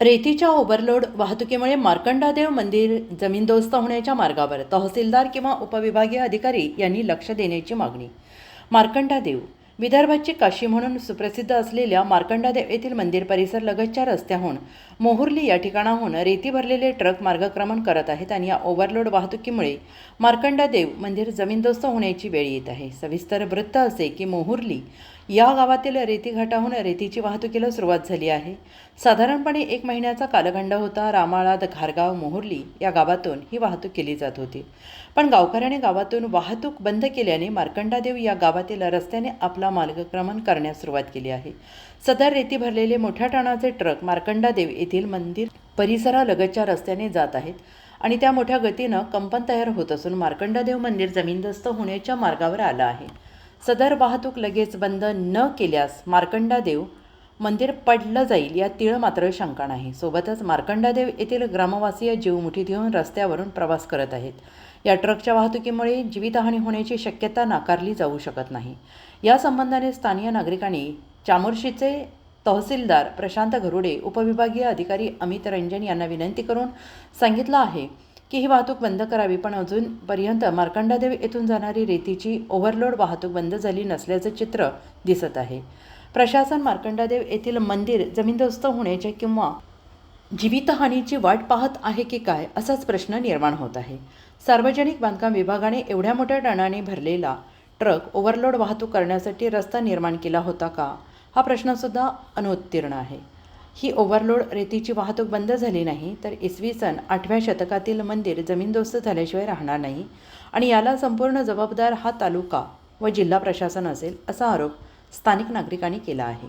रेतीच्या overload वाहतुकीमुळे मार्कंडादेव मंदिर जमीनदोस्त होण्याच्या मार्गावर तहसीलदार किंवा उपविभागीय अधिकारी यांनी लक्ष देण्याची मागणी. मार्कंडादेव विदर्भाची काशी म्हणून सुप्रसिद्ध असलेल्या मार्कंडादेव येथील मंदिर परिसर लगतच्या रस्त्याहून मोहुर्ली या ठिकाणाहून रेती भरलेले ट्रक मार्गक्रमण करत आहेत आणि या ओव्हरलोड वाहतुकीमुळे मार्कंडादेव मंदिर जमीनदोस्त होण्याची वेळ येत आहे. सविस्तर वृत्त असे की मोहुर्ली या गावातील रेतीघाटाहून रेतीची वाहतुकीला सुरुवात झाली आहे. साधारणपणे एक महिन्याचा कालखंड होता. रामाळा घारगाव मोहर्ली या गावातून ही वाहतूक केली जात होती. पण गावकऱ्याने गावातून वाहतूक बंद केल्याने मार्कंडादेव या गावातील रस्त्याने आपला मार्गक्रमण करण्यास सुरुवात केली आहे. सदर रेती भरलेले मोठ्या टाणाचे ट्रक मार्कंडादेव येथील मंदिर परिसरालगतच्या रस्त्याने जात आहेत आणि त्या मोठ्या गतीनं कंपन तयार होत असून मार्कंडादेव मंदिर जमीनदस्त होण्याच्या मार्गावर आलं आहे. सदर वाहतूक लगेच बंद न केल्यास मार्कंडादेव मंदिर पडलं जाईल या तिळ मात्र शंका नाही. सोबतच मार्कंडादेव येथील ग्रामवासीय जीव मुठीत घेऊन रस्त्यावरून प्रवास करत आहेत. या ट्रकच्या वाहतुकीमुळे जीवितहानी होण्याची शक्यता नाकारली जाऊ शकत नाही. या संबंधाने स्थानीय नागरिकांनी चामोर्शीचे तहसीलदार प्रशांत घरुडे उपविभागीय अधिकारी अमित रंजन यांना विनंती करून सांगितलं आहे की ही वाहतूक बंद करावी पण अजूनपर्यंत मार्कंडादेव येथून जाणारी रेतीची ओव्हरलोड वाहतूक बंद झाली नसल्याचं चित्र दिसत आहे. प्रशासन मार्कंडादेव येथील मंदिर जमीनदोस्त होण्याचे किंवा जीवितहानीची वाट पाहत आहे की काय असाच प्रश्न निर्माण होत आहे. सार्वजनिक बांधकाम विभागाने एवढ्या मोठ्या टणाने भरलेला ट्रक ओव्हरलोड वाहतूक करण्यासाठी रस्ता निर्माण केला होता का? हा प्रश्नसुद्धा अनुत्तीर्ण आहे. ही ओव्हरलोड रेतीची वाहतूक बंद झाली नाही तर इसवी सन आठव्या शतकातील मंदिर जमीनदोस्त झाल्याशिवाय राहणार नाही आणि याला संपूर्ण जबाबदार हा तालुका व जिल्हा प्रशासन असेल असा आरोप स्थानिक नागरिकांनी केला आहे.